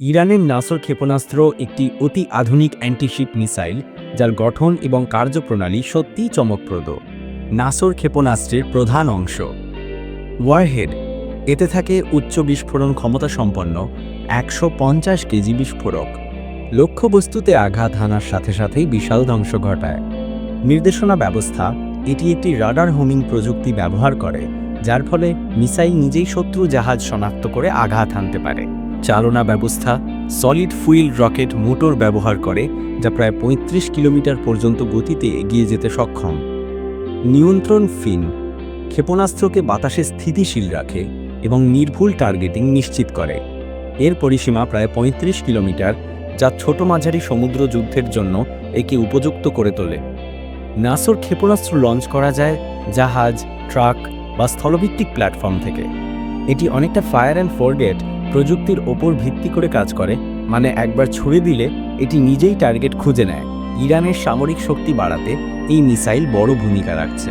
ইরানের নাসর ক্ষেপণাস্ত্র একটি অতি আধুনিক অ্যান্টিশিপ মিসাইল, যার গঠন এবং কার্যপ্রণালী সত্যিই চমকপ্রদ। নাসর ক্ষেপণাস্ত্রের প্রধান অংশ। ওয়ারহেড, এতে থাকে উচ্চ বিস্ফোরণ ক্ষমতা সম্পন্ন একশো পঞ্চাশ কেজি বিস্ফোরক। লক্ষ্যবস্তুতে আঘাত হানার সাথে সাথেই বিশাল ধ্বংস ঘটায়। নির্দেশনা ব্যবস্থা, এটি একটি রাডার হোমিং প্রযুক্তি ব্যবহার করে, যার ফলে মিসাইল নিজেই শত্রু জাহাজ শনাক্ত করে আঘাত হানতে পারে। চালনা ব্যবস্থা সলিড ফুইল রকেট মোটর ব্যবহার করে, যা প্রায় ৩৫ কিলোমিটার পর্যন্ত গতিতে এগিয়ে যেতে সক্ষম। নিয়ন্ত্রণ ফিন, ক্ষেপণাস্ত্রকে বাতাসে স্থিতিশীল রাখে এবং নির্ভুল টার্গেটিং নিশ্চিত করে। এর পরিসীমা প্রায় ৩৫ কিলোমিটার, যা ছোট মাঝারি সমুদ্র যুদ্ধের জন্য একে উপযুক্ত করে তোলে। নাসর ক্ষেপণাস্ত্র লঞ্চ করা যায় জাহাজ, ট্রাক বা স্থলভিত্তিক প্ল্যাটফর্ম থেকে। এটি অনেকটা ফায়ার অ্যান্ড ফোরগেট প্রযুক্তির ওপর ভিত্তি করে কাজ করে মানে একবার ছুড়ে দিলে এটি নিজেই টার্গেট খুঁজে নেয়। ইরানের সামরিক শক্তি বাড়াতে এই মিসাইল বড় ভূমিকা রাখছে।